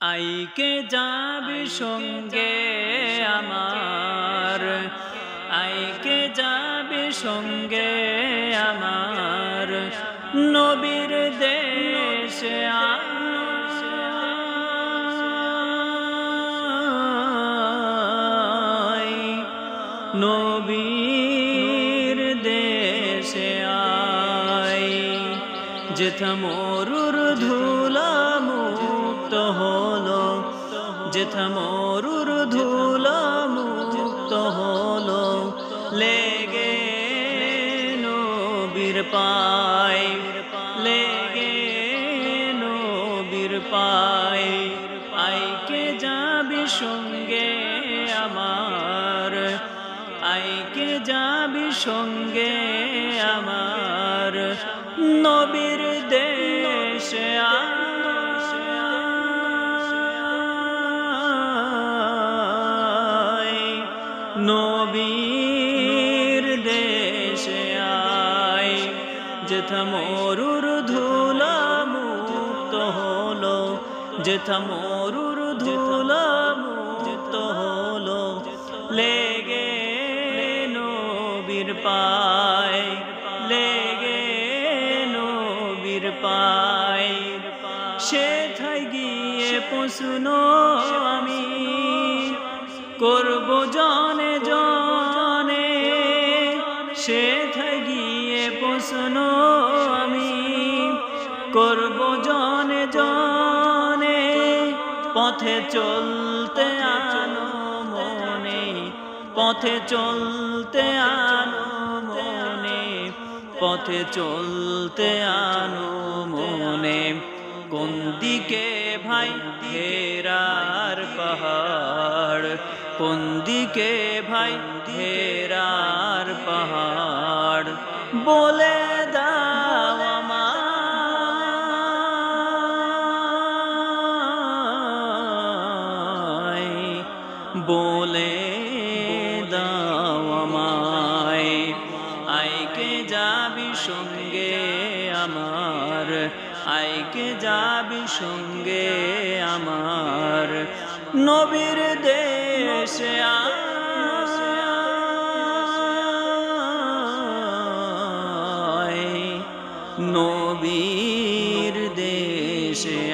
আইকে যাবি সঙ্গে আমার। আইকে যাবি সঙ্গে আমার। নবীর দেশে নবীর দেশে আয়। যেথা মরুর ধুলা মুক্ত হলো, যেথা মরুর ধুলা মুক্ত হলো, লেগে নবীর পায়, লেগে নবীর পায় আইকে যাবি সঙ্গে আমার আইকে যাবি সঙ্গে আমার, নবীর দেশে নবীর দেশে আয়। যেথা মরুর ধুলা মুক্ত হলো, যেথা মরুর ধুলা মুক্ত হলো, লেগে নবীর পায়, লেগে নবীর পায়। সে থাই গিয়ে পশুনো আমি। করব জনে জনে। সে গিয়ে পশুনো আমি। করব জনে জনে। পথে চলতে আনো মনে। পথে চলতে আনো মনে। পথে চলতে আনো মনে। কোন দিকে ভাই, ঘেরার পাহাড়? কোন দিকে ভাই, ঘেরার পাহাড়। বলে দাও আমায়, বলে দাও আমায়। আইকে যাবি সঙ্গে আমার, আইকে যাবি সঙ্গে আমার। নবীর দেশে আয় নবীর দেশে